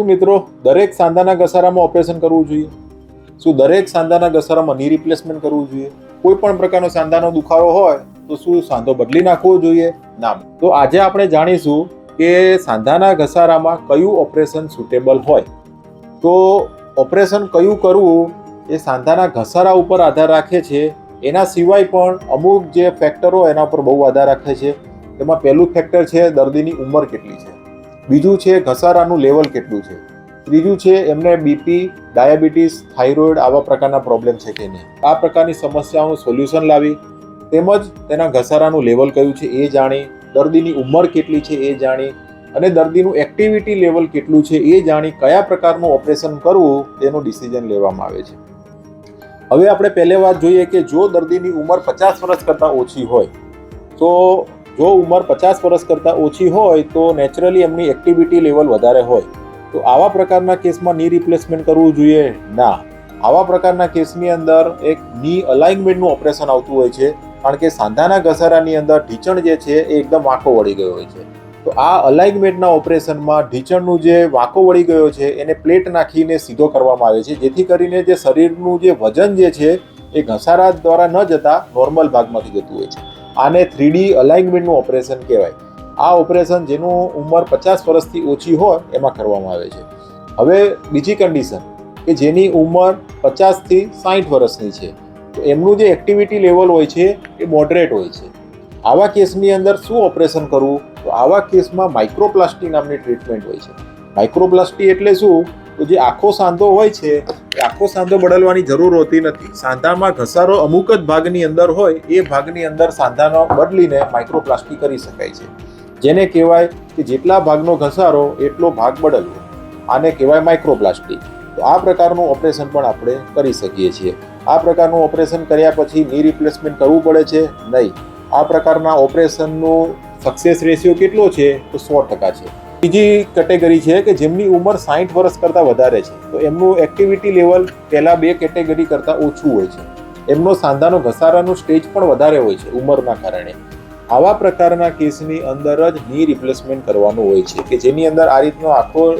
શું મિત્રો, દરેક સાંધાના ઘસારામાં ઓપરેશન કરવું જોઈએ? શું દરેક સાંધાના ઘસારામાં ની રિપ્લેસમેન્ટ કરવું જોઈએ? કોઈ પણ પ્રકારનો સાંધાનો દુખાવો હોય, તો શું સાંધો બદલી નાખવો જોઈએ? ના. તો આજે આપણે જાણીશું કે સાંધાના ઘસારામાં કયું ઓપરેશન સુટેબલ હોય. તો ઓપરેશન કયું કરવું, એ સાંધાના ઘસારા ઉપર આધાર રાખે છે. એના સિવાય પણ અમુક જે ફેક્ટરો એના ઉપર બહુ આધાર રાખે છે. તેમાં પહેલું ફેક્ટર છે દર્દીની ઉંમર કેટલી છે. બીજું છે ઘસારાનું લેવલ કેટલું છે? ત્રીજું છે એમને બીપી ડાયાબિટીસ, થાઇરોઇડ આવા પ્રકારના પ્રોબ્લેમ છે કે નહીં? આ પ્રકારની સમસ્યાઓનું સોલ્યુશન લાવી તેમજ તેના ઘસારાનું લેવલ કયું છે એ જાણી, દર્દીની ઉંમર કેટલી છે એ જાણી અને દર્દીનું એક્ટિવિટી લેવલ કેટલું છે એ જાણી કયા પ્રકારનું ઓપરેશન કરવું તેનું ડિસિઝન લેવામાં આવે છે. હવે આપણે પહેલે વાત જોઈએ કે જો દર્દીની ઉંમર પચાસ વર્ષ કરતાં ઓછી હોય, તો જો ઉંમર પચાસ વર્ષ કરતાં ઓછી હોય તો નેચરલી એમની એક્ટિવિટી લેવલ વધારે હોય. તો આવા પ્રકારના કેસમાં ની રિપ્લેસમેન્ટ કરવું જોઈએ? ના. આવા પ્રકારના કેસની અંદર એક ની અલાઇનમેન્ટનું ઓપરેશન આવતું હોય છે. કારણ કે સાંધાના ઘસારાની અંદર ઢીચણ જે છે એ એકદમ વાંકો વળી ગયો હોય છે. તો આ અલાઇનમેન્ટના ઓપરેશનમાં ઢીચણનું જે વાંકો વળી ગયો છે એને પ્લેટ નાખીને સીધો કરવામાં આવે છે. જેથી કરીને જે શરીરનું જે વજન જે છે એ ઘસારા દ્વારા ન જતા નોર્મલ ભાગમાંથી જતું હોય છે. આને થ્રીડી અલાઇનમેન્ટનું ઓપરેશન કહેવાય. આ ઓપરેશન જેનું ઉંમર પચાસ વર્ષથી ઓછી હોય એમાં કરવામાં આવે છે. હવે બીજી કન્ડિશન કે જેની ઉંમર પચાસથી સાઠ વર્ષની છે. તો એમનું જે એક્ટિવિટી લેવલ હોય છે એ મોડરેટ હોય છે. આવા કેસની અંદર શું ઓપરેશન કરવું? તો આવા કેસમાં માઇક્રોપ્લાસ્ટી નામની ટ્રીટમેન્ટ હોય છે. માઇક્રોપ્લાસ્ટી એટલે શું? તો જે આખો સાંધો હોય છે આખો સાંધો બદલવાની જરૂર હોતી નથી. સાંધામાં ઘસારો અમુક જ ભાગની અંદર હોય, એ ભાગની અંદર સાંધાનો બદલીને માઇક્રોપ્લાસ્ટી કરી શકાય છે. જેને કહેવાય કે જેટલા ભાગનો ઘસારો, એટલો ભાગ બદલવો. આને કહેવાય માઇક્રોપ્લાસ્ટી તો આ પ્રકારનું ઓપરેશન પણ આપણે કરી શકીએ છીએ. આ પ્રકારનું ઓપરેશન કર્યા પછી ની રિપ્લેસમેન્ટ કરવું પડે છે? નહીં. આ પ્રકારના ઓપરેશનનો સક્સેસ રેશિયો કેટલો છે? તો સો ટકા છે. બીજી કેટેગરી છે કે જેમની ઉંમર સાઠ વર્ષ કરતાં વધારે છે. તો એમનું એક્ટિવિટી લેવલ પહેલાં બે કેટેગરી કરતાં ઓછું હોય છે. એમનો સાંધાનો ઘસારાનું સ્ટેજ પણ વધારે હોય છે ઉંમરના કારણે. આવા પ્રકારના કેસની અંદર જ ની રિપ્લેસમેન્ટ કરવાનું હોય છે કે જેની અંદર આ રીતનો આખો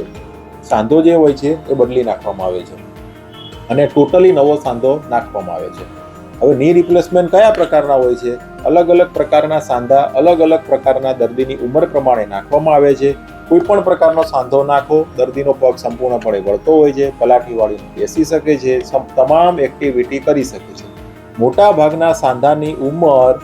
સાંધો જે હોય છે એ બદલી નાખવામાં આવે છે. અને ટોટલી નવો સાંધો નાખવામાં આવે છે. હવે ની રિપ્લેસમેન્ટ કયા પ્રકારના હોય છે? અલગ અલગ પ્રકારના સાંધા, અલગ અલગ પ્રકારના દર્દીની ઉંમર પ્રમાણે નાખવામાં આવે છે. કોઈ પણ પ્રકારનો સાંધો નાખો, દર્દીનો પગ સંપૂર્ણપણે વળતો હોય છે પલાઠી વાળીને બેસી શકે છે તમામ એક્ટિવિટી કરી શકે છે. મોટા ભાગના સાંધાની ઉંમર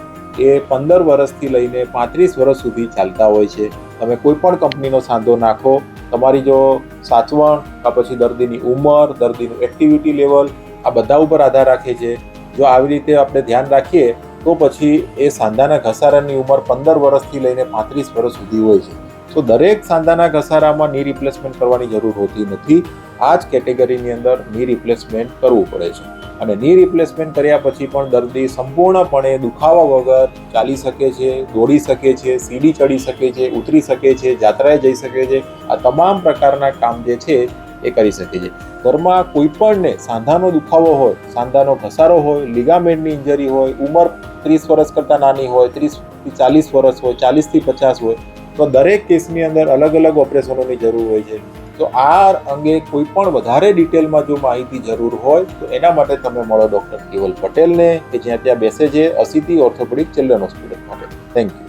એ પંદર વર્ષથી લઈને પાંત્રીસ વર્ષ સુધી ચાલતા હોય છે. તમે કોઈ પણ કંપનીનો સાંધો નાખો, તમારી જો સાચવણ, કા પછી દર્દીની ઉંમર, દર્દીનું એક્ટિવિટી લેવલ આ બધા ઉપર આધાર રાખે છે. જો આવી રીતે આપણે ધ્યાન રાખીએ, તો પછી એ સાંધાના ઘસારાની ઉંમર પંદર વર્ષથી લઈને પાંત્રીસ વર્ષ સુધી હોય છે. તો દરેક સાંધાના ઘસારામાં ની રિપ્લેસમેન્ટ કરવાની જરૂર હોતી નથી. આ જ કેટેગરીની અંદરની રિપ્લેસમેન્ટ કરવું પડે છે. અને ની રિપ્લેસમેન્ટ કર્યા પછી પણ દર્દી સંપૂર્ણપણે દુખાવા વગર ચાલી શકે છે, દોડી શકે છે, સીડી ચડી શકે છે, ઉતરી શકે છે, જાત્રાએ જઈ શકે છે. આ તમામ પ્રકારના કામ જે છે એ કરી શકે છે. ઘરમાં કોઈ પણને સાંધાનો દુખાવો હોય, સાંધાનો ઘસારો હોય, લિગામેન્ટની ઇન્જરી હોય, ઉંમર ત્રીસ વર્ષ કરતાં નાની હોય ત્રીસથી ચાલીસ વર્ષ હોય ચાલીસથી પચાસ હોય તો દરેક કેસની અંદર અલગ અલગ ઓપરેશનોની જરૂર હોય છે. તો આ અંગે કોઈ પણ વધારે ડિટેલમાં જો માહિતી જરૂર હોય, તો એના માટે તમે મળો ડૉક્ટર કેવલ પટેલને, કે જ્યાં ત્યાં બેસે છે, અસિતિ ઓર્થોપેડિક ચિલ્ડ્રન હોસ્પિટલ માટે. Thank you